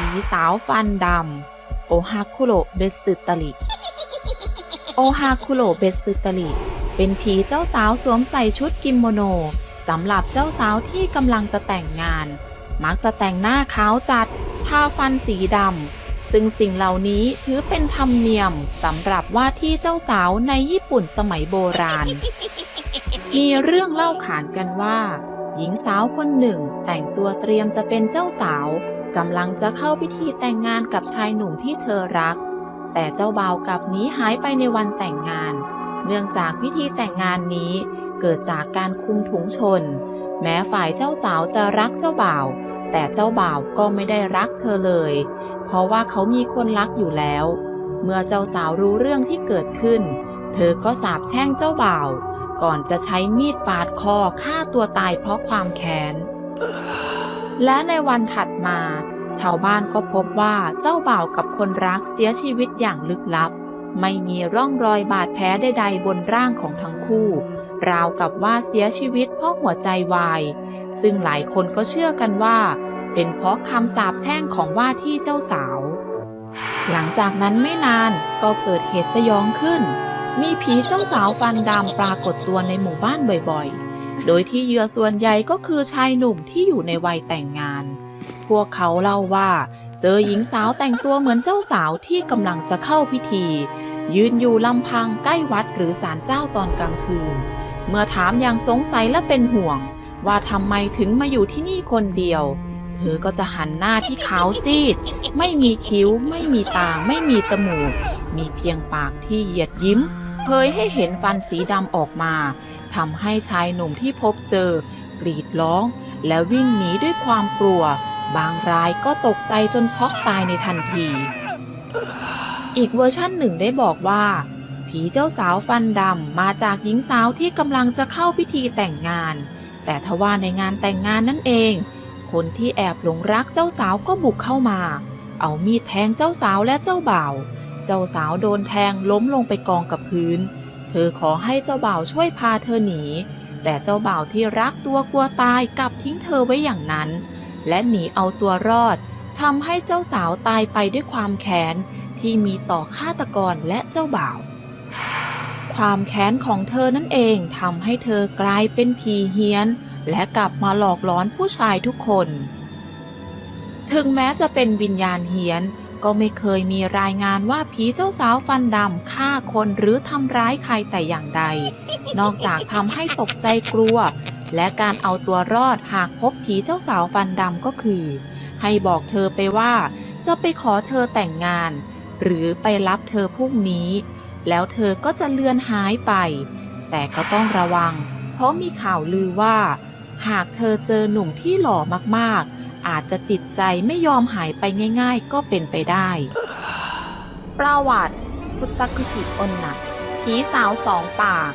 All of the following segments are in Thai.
ผีสาวฟันดำโอฮาคุโรเบสึตลิโอฮาคุโรเบสึตลิเป็นผีเจ้าสาวสวมใส่ชุดกิโมโนสำหรับเจ้าสาวที่กำลังจะแต่งงาน มักจะแต่งหน้าขาวจัดทาฟันสีดำซึ่งสิ่งเหล่านี้ถือเป็นธรรมเนียมสำหรับว่าที่เจ้าสาวในญี่ปุ่นสมัยโบราณ มีเรื่องเล่าขานกันว่า หญิงสาวคนหนึ่ง แต่งตัวเตรียมจะเป็นเจ้าสาวกำลังจะเข้าพิธีแต่งงานกับชายหนุ่มที่เธอรัก แต่เจ้าบ่าวกลับหนีหายไปในวันแต่งงาน เนื่องจากพิธีแต่งงานนี้เกิดจากการคุมถุงชน แม้ฝ่ายเจ้าสาวจะรักเจ้าบ่าว แต่เจ้าบ่าวก็ไม่ได้รักเธอเลย เพราะว่าเขามีคนรักอยู่แล้ว เมื่อเจ้าสาวรู้เรื่องที่เกิดขึ้น เธอก็สาปแช่งเจ้าบ่าว ก่อนจะใช้มีดปาดคอฆ่าตัวตายเพราะความแค้น และในวันถัดมา ชาวบ้านก็พบว่าเจ้าบ่าวกับคนรักเสียชีวิตอย่างลึกลับ ไม่มีร่องรอยบาดแผลใดๆบนร่างของทั้งคู่ ราวกับว่าเสียชีวิตเพราะหัวใจวาย ซึ่งหลายคนก็เชื่อกันว่า เป็นเพราะคำสาปแช่งของว่าที่เจ้าสาว หลังจากนั้นไม่นานก็เกิดเหตุสยองขึ้น มีผีเจ้าสาวฟันดำปรากฏตัวในหมู่บ้านบ่อยๆ โดยที่เหยื่อส่วนใหญ่ก็คือชายหนุ่มที่อยู่ในวัยแต่งงาน พวกเขาเล่าว่า เจอหญิงสาวแต่งตัวเหมือนเจ้าสาวที่กำลังจะเข้าพิธี ยืนอยู่ลำพังใกล้วัดหรือศาลเจ้าตอนกลางคืน เมื่อถามอย่างสงสัยและเป็นห่วง ว่าทำไมถึงมาอยู่ที่นี่คนเดียว เธอก็จะหันหน้าที่ขาวซีด ไม่มีคิ้ว ไม่มีตา ไม่มีจมูก มีเพียงปากที่เหยียดยิ้มเผยให้เห็นฟันสีดำออกมาทำให้ชายหนุ่มที่พบเจอกรีดร้อง แล้ววิ่งหนีด้วยความกลัว บางรายก็ตกใจจนช็อกตายในทันที อีกเวอร์ชั่นหนึ่งได้บอกว่า ผีเจ้าสาวฟันดำมาจากหญิงสาวที่กำลังจะเข้าพิธีแต่งงาน แต่ทว่าในงานแต่งงานนั่นเอง คนที่แอบหลงรักเจ้าสาวก็บุกเข้ามา เอามีดแทงเจ้าสาวและเจ้าบ่าว จ้าสาวโดนแทงล้มลงไปกองกับพื้น เธอขอให้เจ้าบ่าวช่วยพาเธอหนี แต่เจ้าบ่าวที่รักตัวกลัวตายกลับทิ้งเธอไว้อย่างนั้น และหนีเอาตัวรอดทำให้เจ้าสาวตายไปด้วยความแค้นที่มีต่อฆาตกรและเจ้าบ่าว ความแค้นของเธอนั่นเองทำให้เธอกลายเป็นผีเฮี้ยน และกลับมาหลอกหลอนผู้ชายทุกคน ถึงแม้จะเป็นวิญญาณเฮี้ยน ก็ไม่เคยมีรายงานว่าผีเจ้าสาวฟันดำฆ่าคนหรือทำร้ายใครแต่อย่างใด นอกจากทำให้ตกใจกลัว และการเอาตัวรอดหากพบผีเจ้าสาวฟันดำก็คือ ให้บอกเธอไปว่า จะไปขอเธอแต่งงาน หรือไปรับเธอพรุ่งนี้ แล้วเธอก็จะเลือนหายไป แต่ก็ต้องระวัง เพราะมีข่าวลือว่า หากเธอเจอหนุ่มที่หล่อมากๆ อาจจะติดใจไม่ยอมหายไปง่าย ๆ ก็เป็นไปได้ ประวัติฟุตตคุชิอนนะผีสาวสองปาก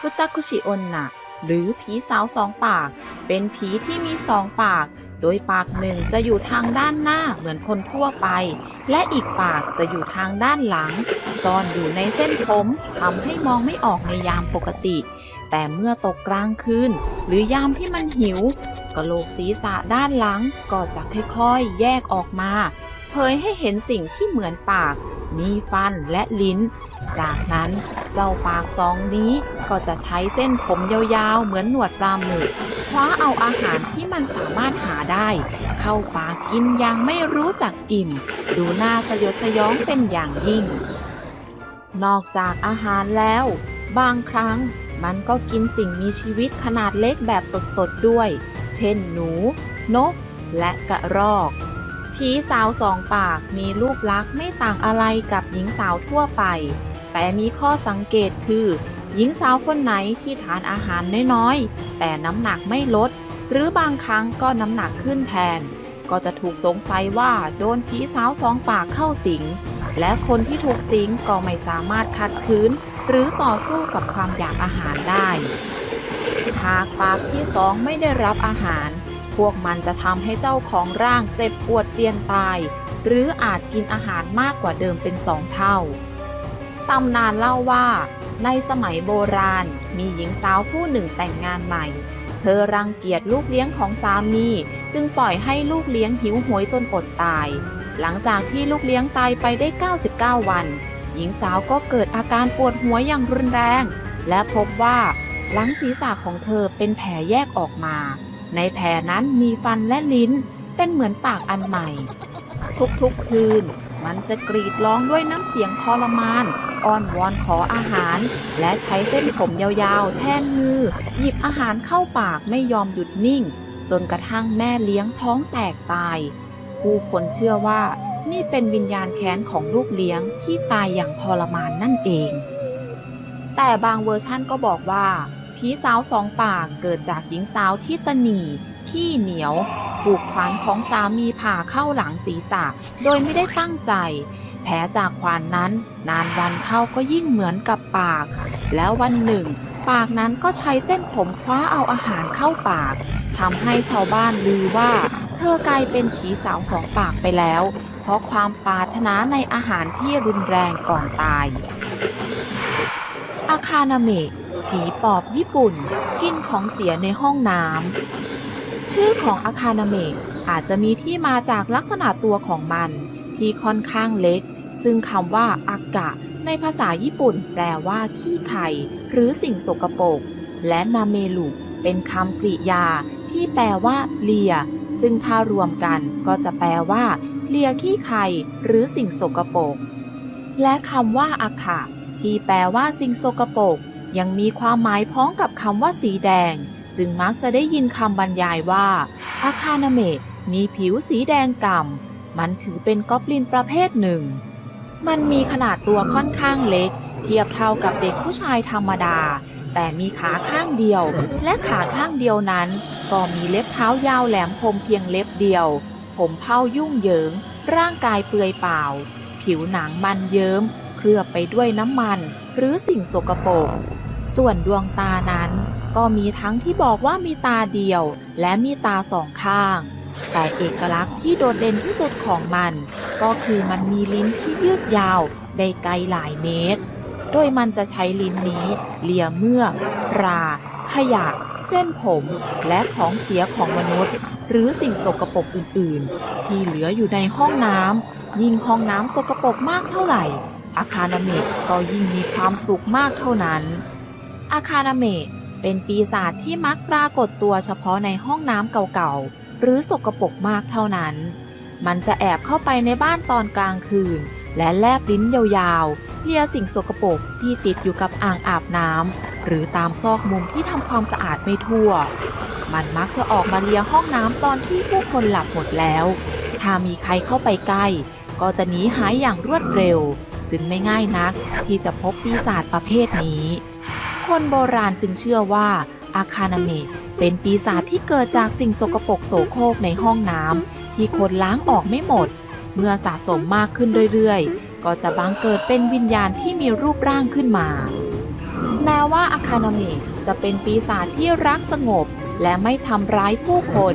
ฟุตตคุชิอนนะหรือผีสาวสองปาก เป็นผีที่มีสองปาก โดยปากหนึ่งจะอยู่ทางด้านหน้าเหมือนคนทั่วไป และอีกปากจะอยู่ทางด้านหลัง ซ่อนอยู่ในเส้นผมทำให้มองไม่ออกในยามปกติ แต่เมื่อตกกลางคืน หรือยามที่มันหิว กะโหลกศีรษะด้านหลังก็จะค่อยๆ แยกออกมา เผยให้เห็นสิ่งที่เหมือนปาก มีฟันและลิ้น จากนั้นเจ้าปากสองนี้ก็จะใช้เส้นผมยาวๆ เหมือนหนวดปลาหมึกคว้าเอาอาหารที่มันสามารถหาได้ เข้าปากกินอยังไม่รู้จักอิ่ม ดูน่าสยดสยองเป็นอย่างยิ่ง นอกจากอาหารแล้ว บางครั้ง มันก็กินสิ่งมีชีวิตขนาดเล็กแบบสดๆด้วย เช่นหนู นก และกระรอก ผีสาวสองปากมีรูปลักษณ์ไม่ต่างอะไรกับหญิงสาวทั่วไป แต่มีข้อสังเกตคือ หญิงสาวคนไหนที่ทานอาหารน้อยๆ แต่น้ำหนักไม่ลด หรือบางครั้งก็น้ำหนักขึ้นแทน ก็จะถูกสงสัยว่าโดนผีสาวสองปากเข้าสิง และคนที่ถูกสิงก็ไม่สามารถขัด ขืน หรือต่อสู้กับความอยากอาหารได้ หากปากที่สองไม่ได้รับอาหาร พวกมันจะทำให้เจ้าของร่างเจ็บปวดเจียนตาย หรืออาจกินอาหารมากกว่าเดิมเป็นสองเท่าตำนานเล่าว่า ในสมัยโบราณ มีหญิงสาวผู้หนึ่งแต่งงานใหม่ เธอรังเกียจลูกเลี้ยงของสามี จึงปล่อยให้ลูกเลี้ยงหิวโหยจนอดตาย หลังจากที่ลูกเลี้ยงตายไปได้ 99 วัน หญิงสาวก็เกิดอาการปวดหัวอย่างรุนแรง และพบว่าหลังศีรษะของเธอเป็นแผลแยกออกมา ในแผลนั้นมีฟันและลิ้นเป็นเหมือนปากอันใหม่ ทุกๆคืน มันจะกรีดร้องด้วยน้ำเสียงทรมาน อ้อนวอนขออาหาร และใช้เส้นผมยาวๆ แทนมือ หยิบอาหารเข้าปากไม่ยอมหยุดนิ่ง จนกระทั่งแม่เลี้ยงท้องแตกตาย ผู้คนเชื่อว่า นี่เป็นวิญญาณแค้นของลูกเลี้ยงที่ตายอย่างทรมานนั่นเอง แต่บางเวอร์ชั่นก็บอกว่าผีสาวสองปากเกิดจากหญิงสาวที่ตนีขี้เหนียว ถูกขวานของสามีผ่าเข้าหลังศีรษะ โดยไม่ได้ตั้งใจ แผลจากขวานนั้น นานวันเข้าก็ยิ่งเหมือนกับปาก แล้ววันหนึ่ง ปากนั้นก็ใช้เส้นผมคว้าเอาอาหารเข้าปากทำให้ชาวบ้านลือว่า เธอกลายเป็นผีสาวสองปากไปแล้ว เพราะความปรารถนาในอาหารที่รุนแรงก่อนตาย อาคานาเมะผีปอบญี่ปุ่น กินของเสียในห้องน้ำ ชื่อของอาคานาเมะอาจจะมีที่มาจากลักษณะตัวของมัน ที่ค่อนข้างเล็ก ซึ่งคำว่าอากะ ในภาษาญี่ปุ่นแปลว่า ขี้ไข่หรือสิ่งสกปรก และนาเมลุเป็นคำกริยาที่แปลว่าเลีย ซึ่งถ้ารวมกันก็จะแปลว่า เลียขี้ไข่หรือสิ่งสกปรก และคำว่าอาคาที่แปลว่าสิ่งสกปรกยังมีความหมายพ้องกับคำว่าสีแดง จึงมักจะได้ยินคำบรรยายว่าอาคานาเมะมีผิวสีแดงก่ำมันถือเป็นกอบลินประเภทหนึ่ง มันมีขนาดตัวค่อนข้างเล็ก เทียบเท่ากับเด็กผู้ชายธรรมดา แต่มีขาข้างเดียว และขาข้างเดียวนั้น ก็มีเล็บเท้ายาวแหลมคมเพียงเล็บเดียว ผมเผ้ายุ่งเหยิง ร่างกายเปลือยเปล่า ผิวหนังมันเยิ้ม เคลือบไปด้วยน้ำมัน หรือสิ่งสกปรก ส่วนดวงตานั้น ก็มีทั้งที่บอกว่ามีตาเดียว และมีตาสองข้าง แต่เอกลักษณ์ที่โดดเด่นที่สุดของมัน ก็คือมันมีลิ้นที่ยืดยาว ได้ไกลหลายเมตร โดยมันจะใช้ลิ้นนี้เลียเมือกรา ขยะ เส้นผม และของเสียของมนุษย์ หรือสิ่งสกปรกอื่นๆ ที่เหลืออยู่ในห้องน้ำยิ่งห้องน้ำสกปรกมากเท่าไหร่ อาคานาเมะก็ยิ่งมีความสุขมากเท่านั้น อาคานาเมะเป็นปีศาจที่มักปรากฏตัวเฉพาะในห้องน้ำเก่าๆ หรือสกปรกมากเท่านั้น มันจะแอบเข้าไปในบ้านตอนกลางคืน และแลบลิ้นยาวๆเลียสิ่งสกปรกที่ติดอยู่กับอ่างอาบน้ำหรือตามซอกมุมที่ทำความสะอาดไม่ทั่ว มันมักจะออกมาเลียห้องน้ำตอนที่ผู้คนหลับหมดแล้ว ถ้ามีใครเข้าไปใกล้ ก็จะหนีหายอย่างรวดเร็ว จึงไม่ง่ายนักที่จะพบปีศาจประเภทนี้ คนโบราณจึงเชื่อว่าอาคานาเมะเป็นปีศาจที่เกิดจากสิ่งสกปรกโสโครกในห้องน้ำที่คนล้างออกไม่หมด เมื่อสะสมมากขึ้นเรื่อยๆ ก็จะบังเกิดเป็นวิญญาณที่มีรูปร่างขึ้นมา แม้ว่าอาคานาเมะจะเป็นปีศาจที่รักสงบ และไม่ทำร้ายผู้คน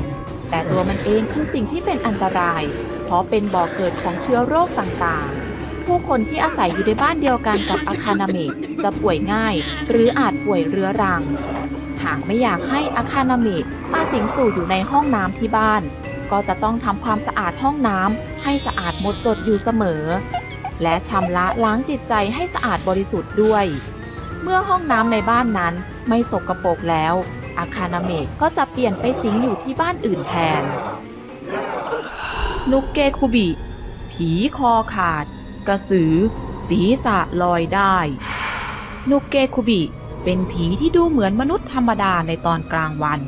แต่ตัวมันเองคือสิ่งที่เป็นอันตราย เพราะเป็นบ่อกเกิดของเชื้อโรคต่างๆ ผู้คนที่อาศัยอยู่ในบ้านเดียวกันกับอาคานาเมะจะป่วยง่าย หรืออาจป่วยเรื้อรัง หากไม่อยากให้อาคานาเมะมาสิงสู่อยู่ในห้องน้ำที่บ้าน ก็จะต้องทำความสะอาดห้องน้ำให้สะอาดหมดจดอยู่เสมอ และชำระล้างจิตใจให้สะอาดบริสุทธิ์ด้วย เมื่อห้องน้ำในบ้านนั้นไม่สกปรกแล้ว อาคานาเมะก็จะเปลี่ยนไปสิงอยู่ที่บ้านอื่นแทน นุกเกคุบิ ผีคอขาด กระสือ ศีรษะลอยได้ นุกเกคุบิ เป็นผีที่ดูเหมือนมนุษย์ธรรมดาในตอนกลางวัน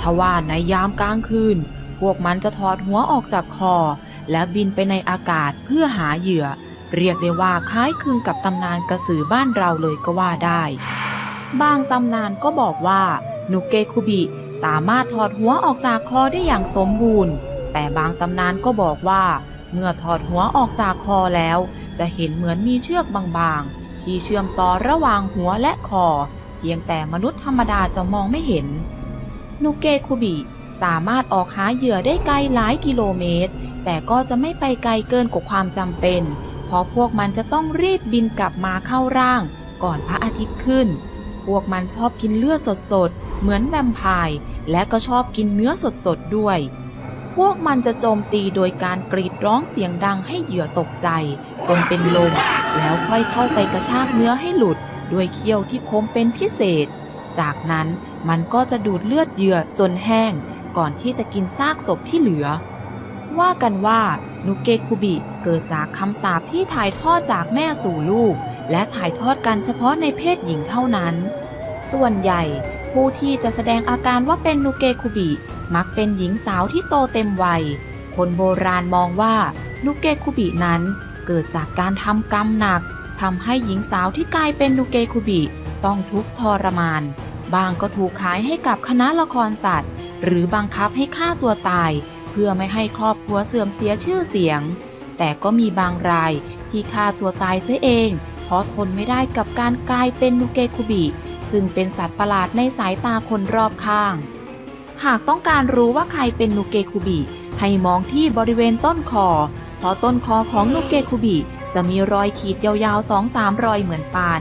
ทว่าในยามกลางคืน พวกมันจะถอดหัวออกจากคอ และบินไปในอากาศเพื่อหาเหยื่อ เรียกได้ว่าคล้ายคลึงกับตำนานกระสือบ้านเราเลยก็ว่าได้บางตำนานก็บอกว่า นุกเกคุบิสามารถถอดหัวออกจากคอได้อย่างสมบูรณ์ แต่บางตำนานก็บอกว่า เมื่อถอดหัวออกจากคอแล้ว จะเห็นเหมือนมีเชือกบางๆ ที่เชื่อมต่อระหว่างหัวและคอ เพียงแต่มนุษย์ธรรมดาจะมองไม่เห็น นุเกคุบิสามารถออกหาเหยื่อได้ไกลหลายกิโลเมตร แต่ก็จะไม่ไปไกลเกินกว่าความจำเป็น เพราะพวกมันจะต้องรีบบินกลับมาเข้าร่าง ก่อนพระอาทิตย์ขึ้น พวกมันชอบกินเลือดสดๆ เหมือนแวมไพร์และก็ชอบกินเนื้อสดๆ ด้วย พวกมันจะโจมตีโดยการกรีดร้องเสียงดังให้เหยื่อตกใจ จนเป็นลม แล้วค่อยเข้าไปกระชากเนื้อให้หลุด ด้วยเขี้ยวที่คมเป็นพิเศษ จากนั้นมันก็จะดูดเลือดเหยื่อจนแห้ง ก่อนที่จะกินซากศพที่เหลือ ว่ากันว่านุเกคุบิเกิดจากคำสาปที่ถ่ายทอดจากแม่สู่ลูก และถ่ายทอดกันเฉพาะในเพศหญิงเท่านั้น ส่วนใหญ่ผู้ที่จะแสดงอาการว่าเป็นนุเกคุบิ มักเป็นหญิงสาวที่โตเต็มวัย คนโบราณมองว่านุเกคุบินั้นเกิดจากการทำกรรมหนักทำให้หญิงสาวที่กลายเป็นนุเกคุบิ ต้องทุกข์ทรมาน บางก็ถูกขายให้กับคณะละครสัตว์ หรือบังคับให้ฆ่าตัวตาย เพื่อไม่ให้ครอบครัวเสื่อมเสียชื่อเสียง แต่ก็มีบางราย ที่ฆ่าตัวตายเสียเอง เพราะทนไม่ได้กับการกลายเป็นนุเกคุบิ ซึ่งเป็นสัตว์ประหลาดในสายตาคนรอบข้าง หากต้องการรู้ว่าใครเป็นนุเกคุบิ ให้มองที่บริเวณต้นคอ เพราะต้นคอของนุเกคุบิจะมีรอยขีดยาวๆสองสามรอยเหมือนปาน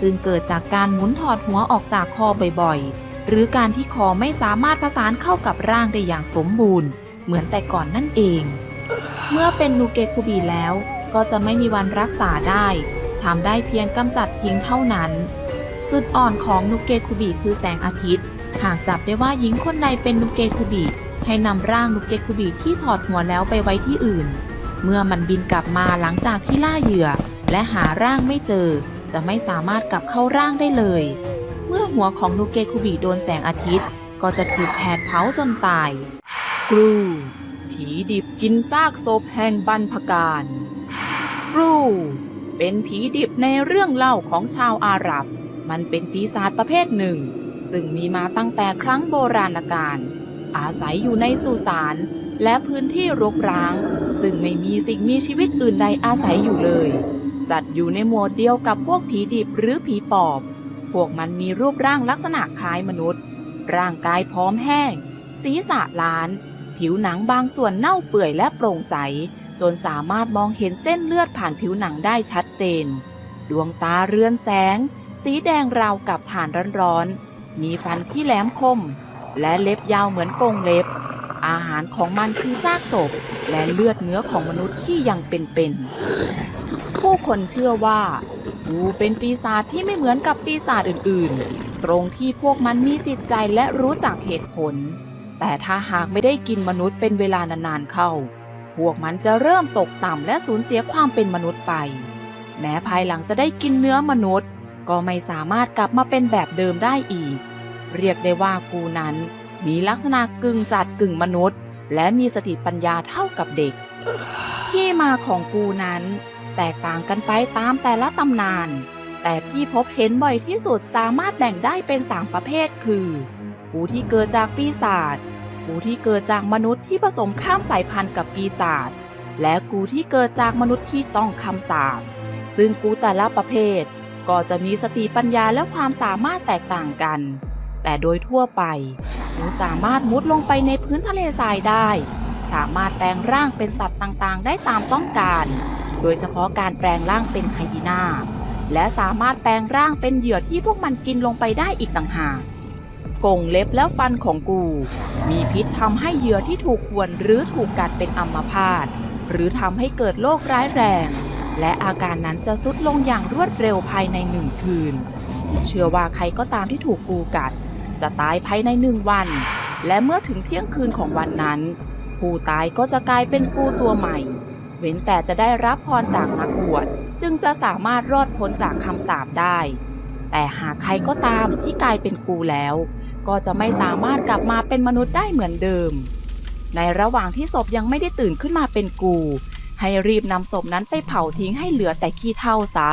ซึ่งเกิดจากการหมุนถอดหัวออกจากคอบ่อยๆ หรือการที่คอไม่สามารถประสานเข้ากับร่างได้อย่างสมบูรณ์ เหมือนแต่ก่อนนั่นเอง เมื่อเป็นนูเกคุบีแล้ว ก็จะไม่มีวันรักษาได้ทำได้เพียงกำจัดทิ้งเท่านั้น จุดอ่อนของนูเกคุบีคือแสงอาทิตย์ หากจับได้ว่าหญิงคนใดเป็นนูเกคุบีให้นำร่างนูเกคุบีที่ถอดหัวแล้วไปไว้ที่อื่น เมื่อมันบินกลับมาหลังจากที่ล่าเหยื่อ และหาร่างไม่เจอ จะไม่สามารถกลับเข้าร่างได้เลย เมื่อหัวของนูเกคุบีโดนแสงอาทิตย์ ก็จะถูกแผดเผาจนตาย กรูผีดิบกินซากศพแห่งบรรพการ กรูเป็นผีดิบในเรื่องเล่าของชาวอาหรับ มันเป็นปีศาจประเภทหนึ่ง ซึ่งมีมาตั้งแต่ครั้งโบราณกาลอาศัยอยู่ในสุสานและพื้นที่รกร้าง ซึ่งไม่มีสิ่งมีชีวิตอื่นใดอาศัยอยู่เลย จัดอยู่ในหมวดเดียวกับพวกผีดิบหรือผีปอบ พวกมันมีรูปร่างลักษณะคล้ายมนุษย์ ร่างกายพร้อมแห้ง ศีรษะล้าน ผิวหนังบางส่วนเน่าเปื่อยและโปร่งใส จนสามารถมองเห็นเส้นเลือดผ่านผิวหนังได้ชัดเจน ดวงตาเรือนแสง สีแดงราวกับถ่านร้อนๆ มีฟันที่แหลมคม และเล็บยาวเหมือนกรงเล็บ อาหารของมันคือซากศพ และเลือดเนื้อของมนุษย์ที่ยังเป็นๆ ผู้คนเชื่อว่างูเป็นปีศาจที่ไม่เหมือนกับปีศาจอื่นๆ ตรงที่พวกมันมีจิตใจและรู้จักเหตุผล แต่ถ้าหากไม่ได้กินมนุษย์เป็นเวลานานๆเข้า พวกมันจะเริ่มตกต่ำและสูญเสียความเป็นมนุษย์ไป แม้ภายหลังจะได้กินเนื้อมนุษย์ ก็ไม่สามารถกลับมาเป็นแบบเดิมได้อีก เรียกได้ว่ากูนั้น มีลักษณะกึ่งสัตว์กึ่งมนุษย์ และมีสติปัญญาเท่ากับเด็ก ที่มาของกูนั้น แตกต่างกันไปตามแต่ละตำนาน แต่ที่พบเห็นบ่อยที่สุดสามารถแบ่งได้เป็นสามประเภทคือ กูที่เกิดจากปีศาจ กูที่เกิดจากมนุษย์ที่ผสมข้ามสายพันธุ์กับปีศาจ และกูที่เกิดจากมนุษย์ที่ต้องคำสาป ซึ่งกูแต่ละประเภท ก็จะมีสติปัญญาและความสามารถแตกต่างกัน แต่โดยทั่วไปกูสามารถมุดลงไปในพื้นทะเลทรายได้ สามารถแปลงร่างเป็นสัตว์ต่างๆ ได้ตามต้องการ โดยเฉพาะการแปลงร่างเป็นไฮยีน่า และสามารถแปลงร่างเป็นเหยื่อที่พวกมันกินลงไปได้อีกต่างหาก กงเล็บและฟันของกู มีพิษทำให้เหยื่อที่ถูกขวนหรือถูกกัดเป็นอัมพาตหรือทำให้เกิดโรคร้ายแรง และอาการนั้นจะทรุดลงอย่างรวดเร็วภายในหนึ่งคืน เชื่อว่าใครก็ตามที่ถูกกูกัด จะตายภายในหนึ่งวัน และเมื่อถึงเที่ยงคืนของวันนั้น ผู้ตายก็จะกลายเป็นกูตัวใหม่ เว้นแต่จะได้รับพรจากนักบวชจึงจะสามารถรอดพ้นจากคำสาปได้ แต่หากใครก็ตามที่กลายเป็นกูแล้ว ก็จะไม่สามารถกลับมาเป็นมนุษย์ได้เหมือนเดิม ในระหว่างที่ศพยังไม่ได้ตื่นขึ้นมาเป็นกู ให้รีบนำศพนั้นไปเผาทิ้งให้เหลือแต่ขี้เท่าซะ